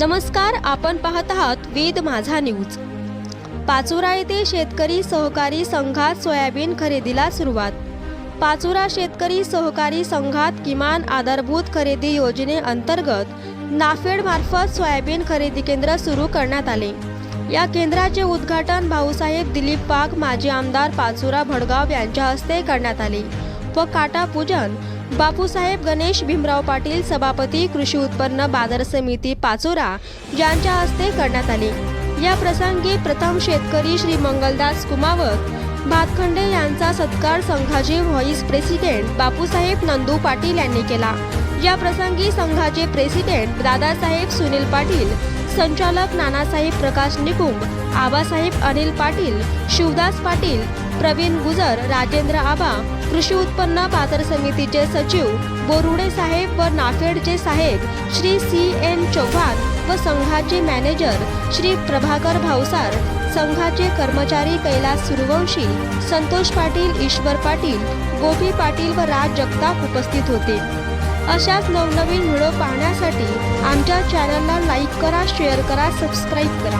नमस्कार आपण पाहत आहात वेद माझा न्यूज. पाचोरा येथे शेतकरी सहकारी संघात सोयाबीन खरेदीला सुरुवात. पाचोरा शेतकरी सहकारी संघात किमान आधारभूत खरेदी योजनेअंतर्गत नाफेड मार्फत सोयाबीन खरेदी केंद्र सुरू करण्यात आले. या केंद्राचे उद्घाटन भाऊसाहेब दिलीप वाघ माजी आमदार पाचोरा भडगाव यांच्या हस्ते करण्यात आले व काटा पूजन बापूसाहेब गणेश भीमराव पाटील सभापती कृषी उत्पन्न बाजार समिती पाचोरा यांच्या हस्ते करण्यात आले. या प्रसंगी प्रथम शेतकरी श्री मंगलदास कुमावत भातखंडे यांचा सत्कार संघाचे व्हॉइस प्रेसिडेंट बापूसाहेब नंदू पाटील यांनी केला. या प्रसंगी संघाचे प्रेसिडेंट दादासाहेब सुनील पाटील संचालक नानासाहेब प्रकाश निकुंब आबासाहेब अनिल पाटील शिवदास पाटील प्रवीण गुजर राजेंद्र आबा कृषी उत्पन्न बाजार समितीचे सचिव बोरुडे साहेब व नाफेडचे साहेब श्री सी एन चौहान व संघाचे मॅनेजर श्री प्रभाकर भावसार संघाचे कर्मचारी कैलास सूर्यवंशी संतोष पाटील ईश्वर पाटील गोपी पाटील व राज जगताप उपस्थित होते. अशाच नवनवीन व्हिडिओ पाहण्यासाठी आमच्या चॅनलला लाईक करा शेअर करा सबस्क्राईब करा.